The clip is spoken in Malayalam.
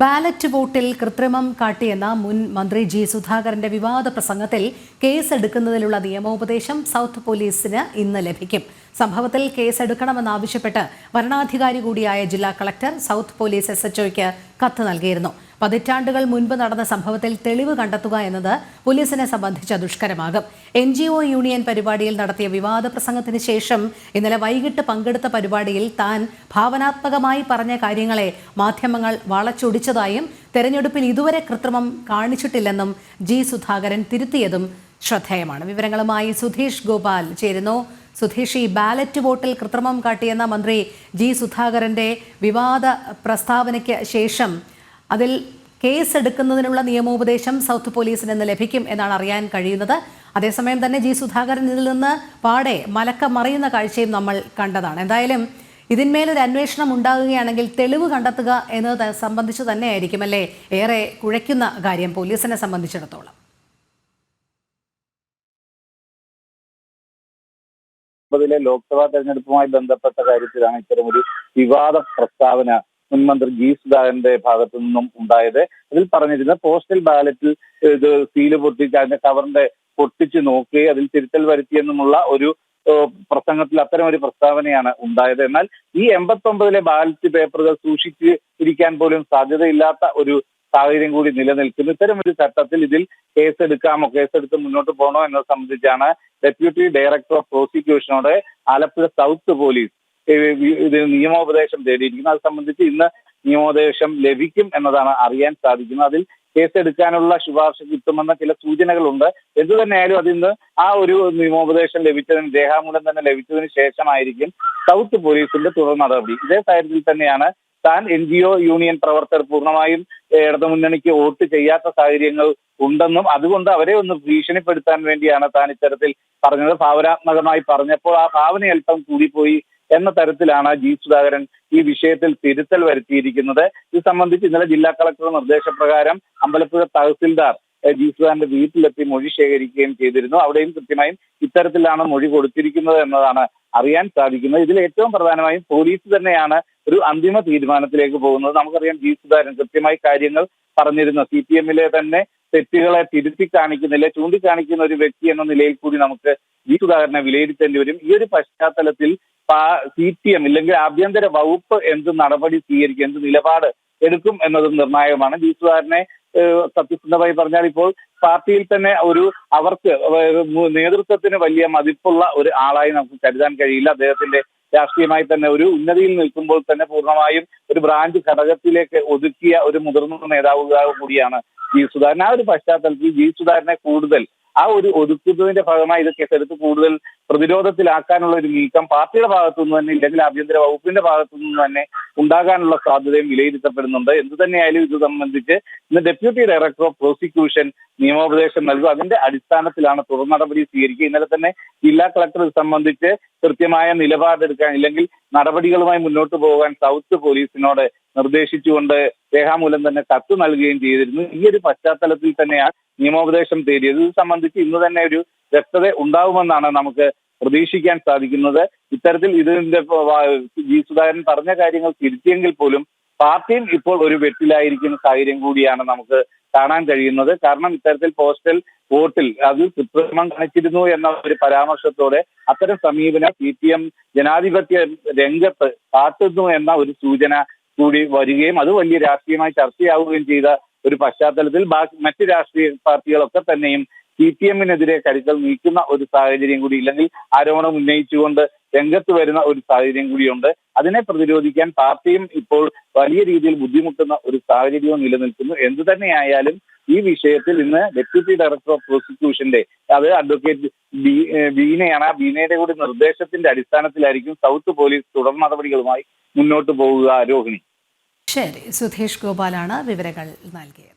ബാലറ്റ് വോട്ടിൽ കൃത്രിമം കാട്ടിയെന്ന മുൻ മന്ത്രി ജി സുധാകരന്റെ വിവാദ പ്രസംഗത്തിൽ കേസെടുക്കുന്നതിലുള്ള നിയമോപദേശം സൗത്ത് പോലീസിന് ഇന്ന് ലഭിക്കും. സംഭവത്തിൽ കേസെടുക്കണമെന്നാവശ്യപ്പെട്ട് വരണാധികാരി കൂടിയായ ജില്ലാ കളക്ടർ സൗത്ത് പോലീസ് എസ് എച്ച്ഒയ്ക്ക് കത്ത് നൽകിയിരുന്നു. പതിറ്റാണ്ടുകൾ മുൻപ് നടന്ന സംഭവത്തിൽ തെളിവ് കണ്ടെത്തുക എന്നത് പോലീസിനെ സംബന്ധിച്ച് ദുഷ്കരമാകും. എൻ ജി ഒ യൂണിയൻ പരിപാടിയിൽ നടത്തിയ വിവാദ പ്രസംഗത്തിന് ശേഷം ഇന്നലെ വൈകിട്ട് പങ്കെടുത്ത പരിപാടിയിൽ താൻ ഭാവനാത്മകമായി പറഞ്ഞ കാര്യങ്ങളെ മാധ്യമങ്ങൾ വളച്ചൊടിച്ചതായും തെരഞ്ഞെടുപ്പിൽ ഇതുവരെ കൃത്രിമം കാണിച്ചിട്ടില്ലെന്നും ജി സുധാകരൻ തിരുത്തിയതും ശ്രദ്ധേയമാണ്. വിവരങ്ങളുമായി സുധീഷ് ഗോപാൽ ചേരുന്നു. സുധീഷ് ഈ ബാലറ്റ് വോട്ടിൽ കൃത്രിമം കാട്ടിയെന്ന മന്ത്രി ജി സുധാകരന്റെ വിവാദ പ്രസ്താവനയ്ക്ക് ശേഷം അതിൽ കേസ് എടുക്കുന്നതിനുള്ള നിയമോപദേശം സൗത്ത് പോലീസിന് ഇന്ന് ലഭിക്കും എന്നാണ് അറിയാൻ കഴിയുന്നത്. അതേസമയം തന്നെ ജി സുധാകരൻ ഇതിൽ നിന്ന് പാടെ മലക്ക മറിയുന്ന കാഴ്ചയും നമ്മൾ കണ്ടതാണ്. എന്തായാലും ഇതിന്മേലൊരു അന്വേഷണം ഉണ്ടാകുകയാണെങ്കിൽ തെളിവ് കണ്ടെത്തുക എന്നത് സംബന്ധിച്ച് തന്നെയായിരിക്കും അല്ലേ? ഏറെ കുഴയ്ക്കുന്ന കാര്യം പോലീസിനെ സംബന്ധിച്ചിടത്തോളം. ലോക്സഭാ തെരഞ്ഞെടുപ്പുമായി ബന്ധപ്പെട്ട കാര്യത്തിലാണ് ഇത്തരമൊരു വിവാദ പ്രസ്താവന മുൻമന്ത്രി ജി സുധാകരന്റെ ഭാഗത്തു നിന്നും ഉണ്ടായത്. അതിൽ പറഞ്ഞിരുന്നത് പോസ്റ്റൽ ബാലറ്റിൽ ഇത് സീൽ പൊട്ടിച്ച് അതിന്റെ കവറിന്റെ പൊട്ടിച്ച് നോക്കി അതിൽ തിരുത്തൽ വരുത്തിയെന്നുമുള്ള ഒരു പ്രസംഗത്തിൽ അത്തരം ഒരു പ്രസ്താവനയാണ് ഉണ്ടായത്. എന്നാൽ ഈ എൺപത്തി ഒമ്പതിലെ ബാലറ്റ് പേപ്പറുകൾ സൂക്ഷിച്ച് ഇരിക്കാൻ പോലും സാധ്യതയില്ലാത്ത ഒരു സാഹചര്യം കൂടി നിലനിൽക്കുന്നു. ഇത്തരം ഒരു ഘട്ടത്തിൽ ഇതിൽ കേസെടുക്കാമോ കേസെടുത്ത് മുന്നോട്ട് പോകണോ എന്നത് സംബന്ധിച്ചാണ് ഡെപ്യൂട്ടി ഡയറക്ടർ ഓഫ് പ്രോസിക്യൂഷനോട് ആലപ്പുഴ സൗത്ത് പോലീസ് നിയമോപദേശം തേടിയിരിക്കുന്നത് അത് സംബന്ധിച്ച് ഇന്ന് നിയമോപദേശം ലഭിക്കും എന്നതാണ് അറിയാൻ സാധിക്കുന്നത്. അതിൽ കേസെടുക്കാനുള്ള ശുപാർശ കിട്ടുമെന്ന ചില സൂചനകളുണ്ട്. എന്തു തന്നെയായാലും അതിന്ന് ആ ഒരു നിയമോപദേശം ലഭിച്ചതിന് ദേഹാമൂലം തന്നെ ലഭിച്ചതിന് ശേഷമായിരിക്കും സൗത്ത് പോലീസിന്റെ തുടർ നടപടി. ഇതേ സാഹചര്യത്തിൽ തന്നെയാണ് താൻ എൻ ജി ഒ യൂണിയൻ പ്രവർത്തകർ പൂർണമായും ഇടതുമുന്നണിക്ക് വോട്ട് ചെയ്യാത്ത സാഹചര്യങ്ങൾ ഉണ്ടെന്നും അതുകൊണ്ട് അവരെ ഒന്ന് ഭീഷണിപ്പെടുത്താൻ വേണ്ടിയാണ് താൻ ഇത്തരത്തിൽ പറഞ്ഞത്. ഭാവനാത്മകമായി പറഞ്ഞപ്പോൾ ആ ഭാവന അല്പം കൂടിപ്പോയി എന്ന തരത്തിലാണ് ജി സുധാകരൻ ഈ വിഷയത്തിൽ തിരുത്തൽ വരുത്തിയിരിക്കുന്നത്. ഇത് സംബന്ധിച്ച് ഇന്നലെ ജില്ലാ കളക്ടറുടെ നിർദ്ദേശപ്രകാരം അമ്പലപ്പുഴ തഹസിൽദാർ ജി സുധാകരന്റെ വീട്ടിലെത്തി മൊഴി ശേഖരിക്കുകയും ചെയ്തിരുന്നു. അവിടെയും കൃത്യമായും ഇത്തരത്തിലാണ് മൊഴി കൊടുത്തിരിക്കുന്നത് എന്നതാണ് അറിയാൻ സാധിക്കുന്നത്. ഇതിൽ ഏറ്റവും പ്രധാനമായും പോലീസ് തന്നെയാണ് ഒരു അന്തിമ തീരുമാനത്തിലേക്ക് പോകുന്നത് നമുക്കറിയാം ജി സുധാകരൻ കൃത്യമായി കാര്യങ്ങൾ പറഞ്ഞിരുന്ന. സി പി എമ്മിലെ തന്നെ തെറ്റുകളെ തിരുത്തി കാണിക്കുന്നില്ല ചൂണ്ടിക്കാണിക്കുന്ന ഒരു വ്യക്തി എന്ന നിലയിൽ കൂടി നമുക്ക് ജി സുധാകരനെ വിലയിരുത്തേണ്ടി വരും. ഈ ഒരു പശ്ചാത്തലത്തിൽ സി പി എം ഇല്ലെങ്കിൽ ആഭ്യന്തര വകുപ്പ് എന്ത് നടപടി സ്വീകരിക്കും എന്ത് നിലപാട് എടുക്കും എന്നതും നിർണായകമാണ്. ജി സുധാകരനെ സത്യസന്ധമായി പറഞ്ഞാൽ ഇപ്പോൾ പാർട്ടിയിൽ തന്നെ ഒരു അവർക്ക് നേതൃത്വത്തിന് വലിയ മതിപ്പുള്ള ഒരു ആളായി നമുക്ക് കരുതാൻ കഴിയില്ല. അദ്ദേഹത്തിന്റെ രാഷ്ട്രീയമായി തന്നെ ഒരു ഉന്നതിയിൽ നിൽക്കുമ്പോൾ തന്നെ പൂർണമായും ഒരു ബ്രാഞ്ച് ഘടകത്തിലേക്ക് ഒതുക്കിയ ഒരു മുതിർന്ന നേതാവ് കൂടിയാണ് ജി സുധാകരൻ. ആ ഒരു പശ്ചാത്തലത്തിൽ ജി സുധാകരനെ കൂടുതൽ ആ ഒരു ഒതുക്കുന്നതിന്റെ ഭാഗമായി ഇത് കേസെടുത്ത് കൂടുതൽ പ്രതിരോധത്തിലാക്കാനുള്ള ഒരു നീക്കം പാർട്ടിയുടെ ഭാഗത്തു നിന്ന് തന്നെ ഇല്ലെങ്കിൽ ആഭ്യന്തര വകുപ്പിന്റെ ഭാഗത്തു നിന്ന് തന്നെ ഉണ്ടാകാനുള്ള സാധ്യതയും വിലയിരുത്തപ്പെടുന്നുണ്ട്. എന്തു തന്നെയായാലും ഇത് സംബന്ധിച്ച് ഇന്ന് ഡെപ്യൂട്ടി ഡയറക്ടർ ഓഫ് പ്രോസിക്യൂഷൻ നിയമോപദേശം നൽകും. അതിന്റെ അടിസ്ഥാനത്തിലാണ് തുടർ നടപടി സ്വീകരിക്കുക. ഇന്നലെ തന്നെ ജില്ലാ കളക്ടർ ഇത് സംബന്ധിച്ച് കൃത്യമായ നിലപാടെടുക്കാൻ ഇല്ലെങ്കിൽ നടപടികളുമായി മുന്നോട്ട് പോകാൻ സൗത്ത് പോലീസിനോട് നിർദ്ദേശിച്ചുകൊണ്ട് രേഖാമൂലം തന്നെ കത്ത് നൽകുകയും ചെയ്തിരുന്നു. ഈ ഒരു പശ്ചാത്തലത്തിൽ തന്നെയാണ് നിയമോപദേശം തേടിയത്. ഇത് സംബന്ധിച്ച് ഇന്ന് തന്നെ ഒരു വ്യക്തത ഉണ്ടാവുമെന്നാണ് നമുക്ക് പ്രതീക്ഷിക്കാൻ സാധിക്കുന്നത്. ഇത്തരത്തിൽ ഇതിന്റെ ജി സുധാകരൻ പറഞ്ഞ കാര്യങ്ങൾ തിരുത്തിയെങ്കിൽ പോലും പാർട്ടിയും ഇപ്പോൾ ഒരു വെട്ടിലായിരിക്കുന്ന സാഹചര്യം കൂടിയാണ് നമുക്ക് കാണാൻ കഴിയുന്നത്. കാരണം ഇത്തരത്തിൽ പോസ്റ്റൽ വോട്ടിൽ അത് കൃത്രിമം കാണിച്ചിരുന്നു എന്ന ഒരു പരാമർശത്തോടെ അത്തരം സമീപനം സി പി എം ജനാധിപത്യ രംഗത്ത് കാട്ടുന്നു എന്ന ഒരു സൂചന കൂടി വരികയും അത് വലിയ രാഷ്ട്രീയമായി ചർച്ചയാവുകയും ചെയ്ത ഒരു പശ്ചാത്തലത്തിൽ മറ്റ് രാഷ്ട്രീയ പാർട്ടികളൊക്കെ തന്നെയും സി പി എമ്മിനെതിരെ കരുക്കൾ നീക്കുന്ന ഒരു സാഹചര്യം കൂടി ഇല്ലെങ്കിൽ ആരോപണം ഉന്നയിച്ചുകൊണ്ട് രംഗത്ത് വരുന്ന ഒരു സാഹചര്യം കൂടിയുണ്ട്. അതിനെ പ്രതിരോധിക്കാൻ പാർട്ടിയും ഇപ്പോൾ വലിയ രീതിയിൽ ബുദ്ധിമുട്ടുന്ന ഒരു സാഹചര്യവും നിലനിൽക്കുന്നു. എന്തു തന്നെയായാലും ഈ വിഷയത്തിൽ ഇന്ന് ഡെപ്യൂട്ടി ഡയറക്ടർ ഓഫ് പ്രോസിക്യൂഷന്റെ അത് അഡ്വക്കേറ്റ് ബീനയാണ്. ആ ബീനയുടെ കൂടി നിർദ്ദേശത്തിന്റെ അടിസ്ഥാനത്തിലായിരിക്കും സൗത്ത് പോലീസ് തുടർ നടപടികളുമായി മുന്നോട്ട് പോവുക രോഹിണി. ശരി സുധീഷ് ഗോപാലാണ് വിവരങ്ങൾ നൽകിയത്.